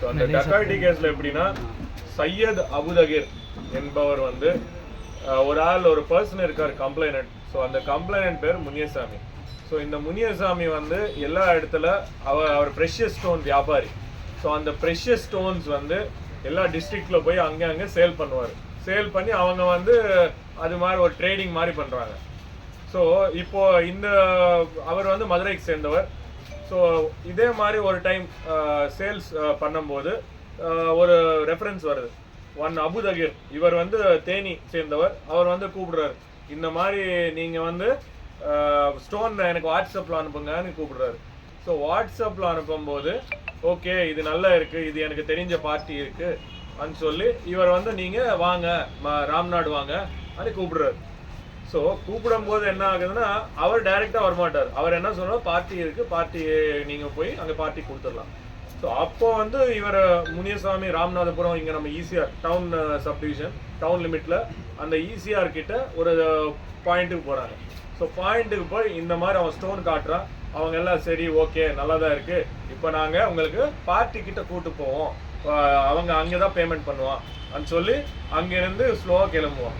So அந்த டக்காய்டி கேஸ்ல எப்படின்னா சையத் அபுதகிர் என்பவர் வந்து ஒரு ஆள் ஒரு பர்சன் இருக்கார் கம்ப்ளைனட் ஸோ அந்த கம்ப்ளைனட் பேர் முனியசாமி. ஸோ இந்த முனியசாமி வந்து எல்லா இடத்துல அவர் அவர் ப்ரெஷியஸ் ஸ்டோன் வியாபாரி. ஸோ அந்த ப்ரெஷியஸ் ஸ்டோன்ஸ் வந்து எல்லா டிஸ்ட்ரிக்ட்ல போய் அங்கே அங்கே சேல் பண்ணுவார். சேல் பண்ணி அவங்க வந்து அது மாதிரி ஒரு ட்ரேடிங் மாதிரி பண்ணுறாங்க ஸோ இப்போ இந்த அவர் வந்து மதுரைக்கு சேர்ந்தவர். ஸோ இதே மாதிரி ஒரு டைம் சேல்ஸ் uh, uh, பண்ணும்போது uh, ஒரு ரெஃபரன்ஸ் வருது. ஒன் அபுதகிர் இவர் வந்து தேனி சேர்ந்தவர். அவர் வந்து கூப்பிடுறாரு. இந்த மாதிரி நீங்கள் வந்து ஸ்டோன் எனக்கு வாட்ஸ்அப்பில் அனுப்புங்கன்னு கூப்பிடுறாரு. ஸோ வாட்ஸ்அப்பில் அனுப்பும்போது ஓகே இது நல்லா இருக்குது இது எனக்கு தெரிஞ்ச பார்ட்டி இருக்குது அப்படின்னு சொல்லி இவர் வந்து நீங்கள் வாங்க ம- ராம்நாடு வாங்க அப்படி கூப்பிடுறாரு. ஸோ கூப்பிடும் போது என்ன ஆகுதுன்னா அவர் டைரெக்டாக வரமாட்டார். அவர் என்ன சொல்றாரு பார்ட்டி இருக்கு பார்ட்டி நீங்கள் போய் அங்கே பார்ட்டி கொடுத்துடலாம். ஸோ அப்போ வந்து இவர் முனியசாமி ராமநாதபுரம் இங்கே நம்ம ஈசிஆர் டவுன் சப்டிவிஷன் டவுன் லிமிட்ல அந்த ஈசிஆர் கிட்ட ஒரு uh, பாயிண்ட்டுக்கு போகிறாங்க ஸோ பாயிண்ட்டுக்கு போய் இந்த மாதிரி அவன் ஸ்டோன் காட்டுறான். அவங்க எல்லாம் சரி ஓகே நல்லா தான் இருக்கு. இப்போ நாங்கள் உங்களுக்கு பார்ட்டி கிட்ட கூட்டு போவோம். Uh, அவங்க அங்கே தான் பேமெண்ட் பண்ணுவான். அப்படின்னு சொல்லி அங்கேருந்து ஸ்லோவாக கிளம்புவான்.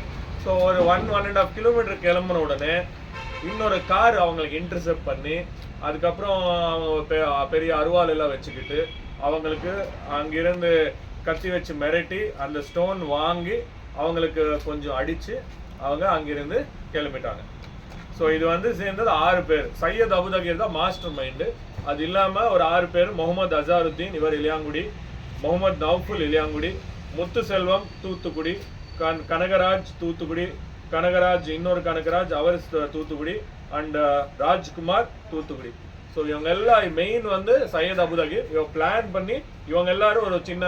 ஸோ ஒரு one one and half kilometre கிளம்புன உடனே இன்னொரு கார் அவங்களுக்கு இன்டர்செப்ட் பண்ணி அதுக்கப்புறம் அவங்க பெ- பெரிய அருவாள் எல்லாம் வச்சுக்கிட்டு அவங்களுக்கு அங்கிருந்து கத்தி வச்சு மிரட்டி அந்த ஸ்டோன் வாங்கி அவங்களுக்கு கொஞ்சம் அடித்து அவங்க அங்கிருந்து கிளம்பிட்டாங்க. ஸோ இது வந்து சேர்ந்தது ஆறு பேர். சையத் அபுதகீர் தான் மாஸ்டர் மைண்டு அது இல்லாமல் ஒரு ஆறு பேர். முகமது அசாருத்தீன் இவர் இலியாங்குடி முகமது நௌஃபுல் இலியாங்குடி முத்துசெல்வம் தூத்துக்குடி கன் கனகராஜ் தூத்துக்குடி கனகராஜ் இன்னொரு கனகராஜ் அவர் Thoothukudi and uh, Rajkumar Thoothukudi. So இவங்க எல்லாம் மெயின் வந்து சையத் அபுதகீர் இவங்க பிளான் பண்ணி இவங்க எல்லாரும் ஒரு சின்ன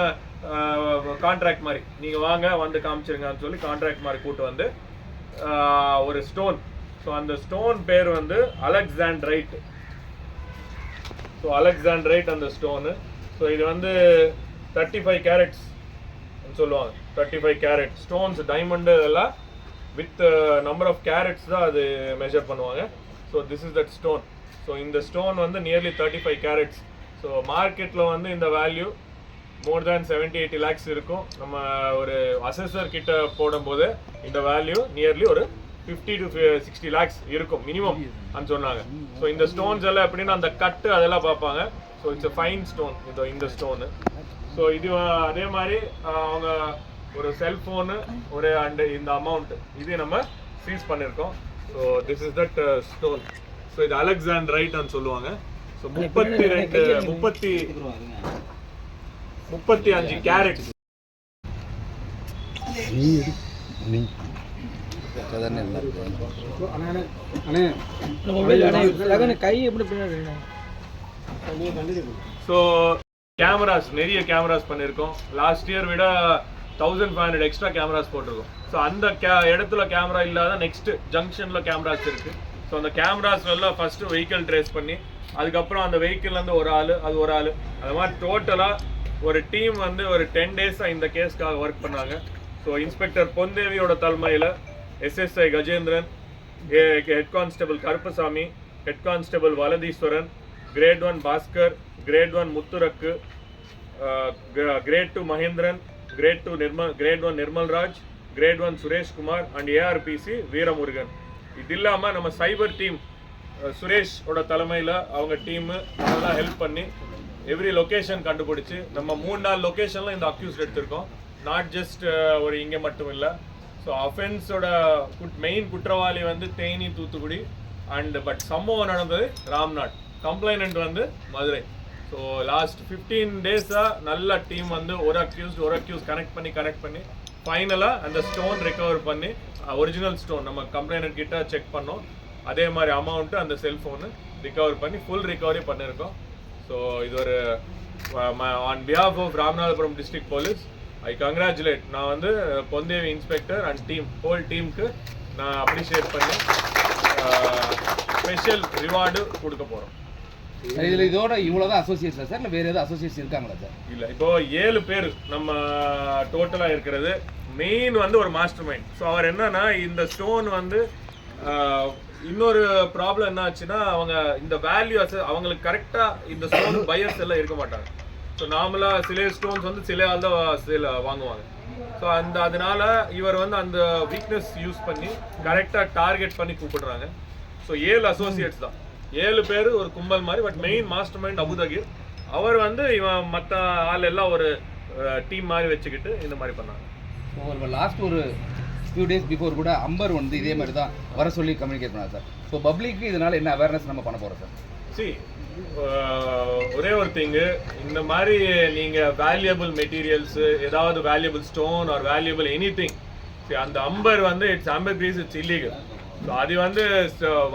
uh, கான்ட்ராக்ட் மாதிரி நீங்கள் வாங்க வந்து காமிச்சிருங்கன்னு சொல்லி கான்ட்ராக்ட் மாதிரி கூட்டு வந்து uh, ஒரு ஸ்டோன் ஸோ அந்த ஸ்டோன் பேர் வந்து அலெக்சாண்ட்ரைட். ஸோ அலெக்சாண்ட்ரைட் அந்த ஸ்டோனு ஸோ இது வந்து தேர்ட்டி ஃபைவ் கேரட்ஸ் சொல்லுவாங்க. Thirty five carat stones diamond இதெல்லாம் வித் நம்பர் ஆஃப் கேரட்ஸ் தான் அது மெஷர் பண்ணுவாங்க. So this is that stone so இந்த ஸ்டோன் வந்து nearly thirty five carats so மார்க்கெட்டில் வந்து இந்த value more than seventy eighty lakhs இருக்கும். நம்ம ஒரு அசஸர் கிட்ட போடும்போது இந்த வேல்யூ நியர்லி ஒரு ஃபிஃப்டி டு சிக்ஸ்டி லேக்ஸ் இருக்கும் மினிமம் அப்படின்னு சொன்னாங்க. ஸோ இந்த ஸ்டோன்ஸ் எல்லாம் எப்படின்னா அந்த கட்டு அதெல்லாம் பார்ப்பாங்க. ஸோ இட்ஸ் ஃபைன் ஸ்டோன் இந்த இந்த ஸ்டோனு ஸோ இது அதே மாதிரி அவங்க ஒரு செல்ஃபோனு ஒரு அண்ட் இந்த அமௌண்ட் இது நம்ம சீஸ் பண்ணியிருக்கோம். So this is that stone so இது அலெக்சாண்ட்ரைட்னு சொல்லுவாங்க. ஸோ முப்பத்தி ரெண்டு முப்பத்தி முப்பத்தி அஞ்சு கேரட் கை எப்படி ஸோ கேமராஸ் நிறைய கேமராஸ் பண்ணியிருக்கோம் லாஸ்ட் இயர் விட thousand five hundred extra cameras போட்டிருக்கோம். ஸோ அந்த கே இடத்துல கேமரா இல்லாத நெக்ஸ்ட் ஜங்ஷனில் கேமராஸ் இருக்குது ஸோ அந்த கேமராஸ் எல்லாம் ஃபஸ்ட்டு வெஹிக்கிள் ட்ரேஸ் பண்ணி அதுக்கப்புறம் அந்த வெஹிக்கிள்லேருந்து ஒரு ஆள் அது ஒரு ஆள். அது மாதிரி டோட்டலாக ஒரு டீம் வந்து ஒரு டென் டேஸாக இந்த கேஸ்க்காக ஒர்க் பண்ணாங்க. ஸோ இன்ஸ்பெக்டர் பொன்தேவியோட தலைமையில் SSI Gajendran head constable Karuppasamy head constable Valatheeswaran grade one Baskar grade one Muthurakku grade two Mahendran grade two Nirmal grade one Nirmalraj grade one Sureshkumar and ARPC Veeramurugan இது இல்லாமல் நம்ம சைபர் team சுரேஷோட தலைமையில் அவங்க team அதெல்லாம் help பண்ணி every location கண்டுபிடிச்சி நம்ம மூணு நாலு லொகேஷன்ல இந்த அக்யூஸ் எடுத்திருக்கோம். நாட் ஜஸ்ட் uh, ஒரு இங்கே மட்டும் இல்லை. ஸோ அஃபென்ஸோட குட் மெயின் குற்றவாளி வந்து தேனி தூத்துக்குடி அண்ட் பட் சம்பவம் நடந்தது ராம்நாட் கம்ப்ளைனண்ட் வந்து மதுரை. ஸோ லாஸ்ட் ஃபிஃப்டீன் டேஸாக நல்ல டீம் வந்து ஒரு அக்யூஸ் ஒரு அக்யூஸ் கனெக்ட் பண்ணி கனெக்ட் பண்ணி ஃபைனலாக அந்த ஸ்டோன் ரெக்கவர் பண்ணி ஒரிஜினல் ஸ்டோன் நம்ம கம்ப்ளைனண்ட் கிட்ட செக் பண்ணோம். அதே மாதிரி அமௌண்ட்டு அந்த செல்ஃபோனு ரிகவர் பண்ணி ஃபுல் ரிகவரி பண்ணியிருக்கோம் ஸோ இது ஒரு on behalf of Ramanathapuram district police I congratulate நான் வந்து Ponthevi inspector and team whole டீமுக்கு நான் அப்ரிஷியேட் பண்ணி ஸ்பெஷல் ரிவார்டு கொடுக்க போகிறோம் இதில் இதோட இவ்வளோ தான் அசோசியேஷன் சார் இல்லை வேறு எதாவது அசோசியேஷன் இருக்காங்களா சார்? இல்லை இப்போ ஏழு பேர் நம்ம டோட்டலாக இருக்கிறது. மெயின் வந்து ஒரு மாஸ்டர் மைண்ட் ஸோ அவர் என்னன்னா இந்த ஸ்டோன் வந்து இன்னொரு ப்ராப்ளம் என்ன ஆச்சுன்னா அவங்க இந்த வேல்யூ அவங்களுக்கு கரெக்டாக இந்த ஸ்டோன் பயர்ஸ் எல்லாம் இருக்க மாட்டாங்க. ஸோ நார்மலாக சில ஸ்டோன்ஸ் வந்து சில ஆள் தான் சில வாங்குவாங்க. ஸோ அந்த அதனால இவர் வந்து அந்த வீக்னஸ் யூஸ் பண்ணி கரெக்டாக டார்கெட் பண்ணி கூப்பிடுறாங்க. ஸோ ஏழு அசோசியேட்ஸ் தான். ஏழு பேர் ஒரு கும்பல் மாதிரி but main master mind Abuthahir அவர் வந்து இவன் மற்ற ஆள் எல்லாம் ஒரு டீம் மாதிரி வச்சுக்கிட்டு இந்த மாதிரி பண்ணாங்க. ஸோ லாஸ்ட் ஒரு ஃபியூ டேஸ் பிஃபோர் கூட அம்பர் வந்து இதே மாதிரி தான் வர சொல்லி கம்யூனிகேட் பண்ணார் சார் ஸோ பப்ளிக்கு இதனால என்ன அவேர்னஸ் நம்ம பண்ண போகிறோம் சார் சி ஒரே ஒரு திங்கு இந்த மாதிரி நீங்க வேல்யூபிள் மெட்டீரியல்ஸ் ஏதாவது valuable stone or valuable any thing அந்த அம்பர் வந்து it's ambergris it's illegal so அது வந்து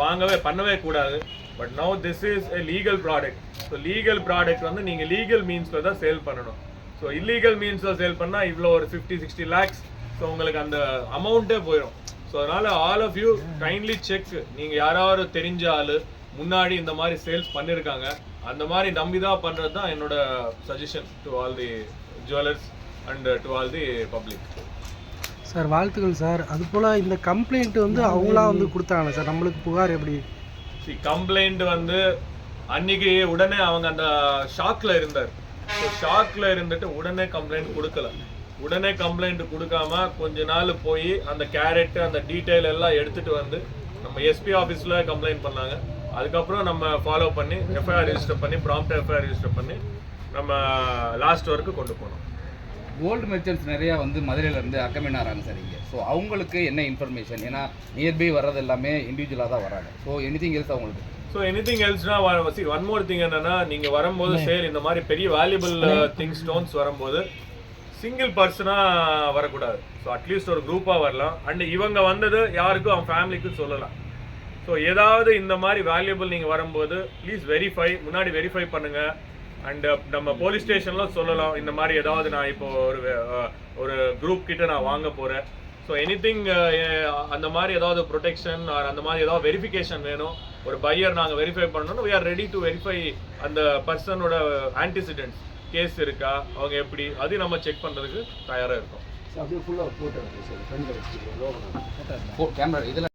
வாங்கவே பண்ணவே கூடாது. But now this is a legal product so legal product வந்து நீங்கள் லீகல் மீன்ஸில் தான் சேல் பண்ணணும். ஸோ இல்லீகல் மீன்ஸில் சேல் பண்ணால் இவ்வளோ ஒரு ஃபிஃப்டி சிக்ஸ்டி லேக்ஸ் ஸோ உங்களுக்கு அந்த அமௌண்ட்டே போயிடும் ஸோ அதனால் all of you kindly check நீங்கள் யாராவது தெரிஞ்ச ஆள் முன்னாடி இந்த மாதிரி சேல்ஸ் பண்ணியிருக்காங்க அந்த மாதிரி நம்பி தான் பண்ணுறது தான் என்னோட suggestion to all the jewellers and to all the public sir வாழ்த்துக்கள் சார். அது போல் இந்த கம்ப்ளைண்ட் வந்து அவங்களா வந்து கொடுத்தாங்க சார்? நம்மளுக்கு புகார் எப்படி? சி கம்ப்ளைண்ட் வந்து அன்னைக்கு உடனே அவங்க அந்த ஷாக்ல இருந்தார். ஸோ ஷாக்ல இருந்துட்டு உடனே கம்ப்ளைண்ட் கொடுக்கல. உடனே கம்ப்ளைண்ட் கொடுக்காம கொஞ்ச நாள் போய் அந்த கேரட் அந்த டீட்டெயில் எல்லாம் எடுத்துட்டு வந்து நம்ம எஸ்பி ஆஃபீஸில் கம்ப்ளைண்ட் பண்ணாங்க. அதுக்கப்புறம் நம்ம ஃபாலோ பண்ணி எஃப்ஐஆர் ரிஜிஸ்டர் பண்ணி ப்ராம்ப்ட் எஃப்ஐஆர் ரிஜிஸ்டர் பண்ணி நம்ம லாஸ்ட் வரைக்கும் கொண்டு போனோம். கோல்டு மெர்ச்சன்ட்ஸ் நிறையா வந்து மதுரையில இருந்து அக்கமின் ஆகிறாங்க சார் இங்கே. ஸோ அவங்களுக்கு என்ன இன்ஃபர்மேஷன் ஏன்னா நியர்பை வர்றது எல்லாமே இண்டிவிஜுவலாக தான் வராங்க ஸோ எனிதிங் எல்ஸ் அவங்களுக்கு ஸோ எனிதிங் எல்ஸ்னா சி ஒன் மோர் திங் என்னன்னா நீங்க வரும்போது சேல் இந்த மாதிரி பெரிய வேல்யூபிள் திங் ஸ்டோன்ஸ் வரும்போது சிங்கிள் பர்சனா வரக்கூடாது. ஸோ அட்லீஸ்ட் ஒரு குரூப்பாக வரலாம். அண்ட் இவங்க வந்தது யாருக்கும் அவன் ஃபேமிலிக்கும் சொல்லலாம். ஸோ ஏதாவது இந்த மாதிரி வேல்யூபிள் நீங்கள் வரும்போது ப்ளீஸ் வெரிஃபை முன்னாடி வெரிஃபை பண்ணுங்க. அண்ட் நம்ம போலீஸ் ஸ்டேஷன்லாம் சொல்லலாம். இந்த மாதிரி ஏதாவது நான் இப்போ ஒரு ஒரு குரூப் கிட்ட நான் வாங்க போகிறேன் ஸோ எனிதிங் அந்த மாதிரி ஏதாவது ப்ரொடெக்ஷன் அந்த மாதிரி ஏதாவது வெரிஃபிகேஷன் வேணும். ஒரு பையர் நாங்கள் வெரிஃபை பண்ணணும் we are ready to verify அந்த பர்சனோட ஆன்டிசிடென்ட்ஸ் கேஸ் இருக்கா? அவங்க எப்படி? அதையும் நம்ம செக் பண்ணுறதுக்கு தயாராக இருக்கோம். கேமரா இதில்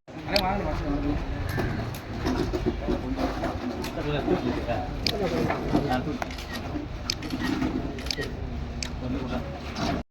Thank you.